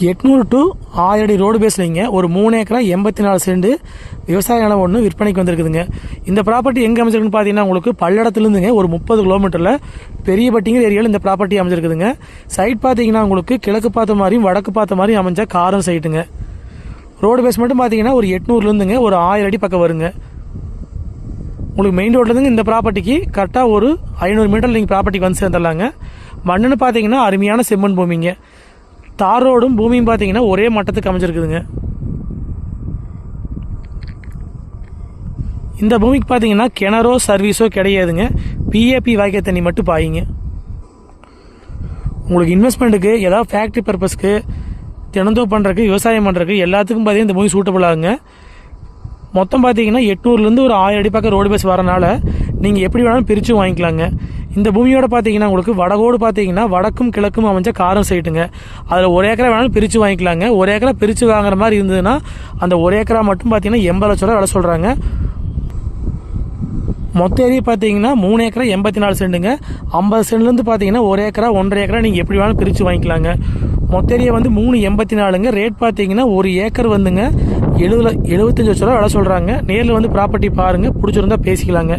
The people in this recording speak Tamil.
எட்நூறு டு ஆயிரடி ரோடு பேஸ்லிங்க ஒரு மூணு ஏக்கரா எண்பத்தி நாலு செண்டு விவசாய நிலம் ஒன்று விற்பனைக்கு வந்திருக்குதுங்க. இந்த ப்ராப்பர்ட்டி எங்கே அமைஞ்சிருக்குன்னு பார்த்தீங்கன்னா உங்களுக்கு பல்லடத்துலேருந்துங்க ஒரு முப்பது கிலோமீட்டரில் பெரியபட்டிங்கிற ஏரியாவில் இந்த ப்ராப்பர்ட்டி அமைஞ்சிருக்குதுங்க. சைட் பார்த்தீங்கன்னா உங்களுக்கு கிழக்கு பார்த்த மாதிரியும் வடக்கு பார்த்த மாதிரியும் அமைஞ்ச காரம் சைட்டுங்க ரோடு பேஸ் மட்டும் பார்த்தீங்கன்னா ஒரு எட்நூறுலேருந்துங்க ஒரு ஆயிரம் அடி பக்கம் வருங்க. உங்களுக்கு மெயின் ரோட்லேருந்து இந்த ப்ராப்பர்ட்டிக்கு கரெக்டாக ஒரு ஐநூறு மீட்டர் நீங்கள் ப்ராப்பர்ட்டிக்கு வந்து சேர்ந்துடலாங்க. மண்ணுன்னு பார்த்தீங்கன்னா அருமையான செம்மண் பூமிங்க. தார் ரோடும் பூமியும் பார்த்தீங்கன்னா ஒரே மட்டத்துக்கு அமைஞ்சிருக்குதுங்க. இந்த பூமிக்கு பார்த்தீங்கன்னா கிணறோ சர்வீஸோ கிடையாதுங்க. பிஏபி வாய்க்கால் தண்ணி மட்டும் பாயிங்க. உங்களுக்கு இன்வெஸ்ட்மெண்ட்டுக்கு ஏதாவது ஃபேக்ட்ரி பர்பஸ்க்கு தினந்தோ பண்ணுறக்கு விவசாயம் பண்ணுறக்கு எல்லாத்துக்கும் பார்த்தீங்கன்னா இந்த பூமி சூட்டபுள் ஆகுங்க. மொத்தம் பார்த்தீங்கன்னா எட்நூறுலேருந்து ஒரு ஆயிரம் அடி பக்கம் ரோடு பஸ் வரனால நீங்கள் எப்படி வேணாலும் பிரித்து வாங்கிக்கலாங்க. இந்த பூமியோட பார்த்தீங்கன்னா உங்களுக்கு வடகோடு பார்த்தீங்கன்னா வடக்கும் கிழக்கும் அமைஞ்ச காரம் சைட்டுங்க அதில் ஒரு ஏக்கரா வேணாலும் பிரித்து வாங்கிக்கலாங்க. ஒரு ஏக்கரா பிரித்து வாங்குற மாதிரி இருந்ததுன்னா அந்த ஒரு ஏக்கரா மட்டும் பார்த்தீங்கன்னா எண்பது லட்ச ரூபா விலை சொல்கிறாங்க மொத்த ஏரியா பார்த்தீங்கன்னா மூணு ஏக்கரா எண்பத்தி நாலு சென்ட்டுங்க ஐம்பது சென்ட்லேருந்து பார்த்தீங்கன்னா ஒரு ஏக்கரா ஒன்றரை ஏக்கரா நீங்கள் எப்படி வேணாலும் பிரித்து வாங்கிக்கலாங்க. மொத்த ஏரியா வந்து மூணு எண்பத்தி நாலுங்க. ரேட் பார்த்தீங்கன்னா ஒரு ஏக்கர் வந்துங்க. எழுபது எழுபத்தஞ்சு லட்ச ரூபா விலை சொல்கிறாங்க நேரில் வந்து ப்ராப்பர்ட்டி பாருங்கள் பிடிச்சிருந்தா பேசிக்கலாங்க.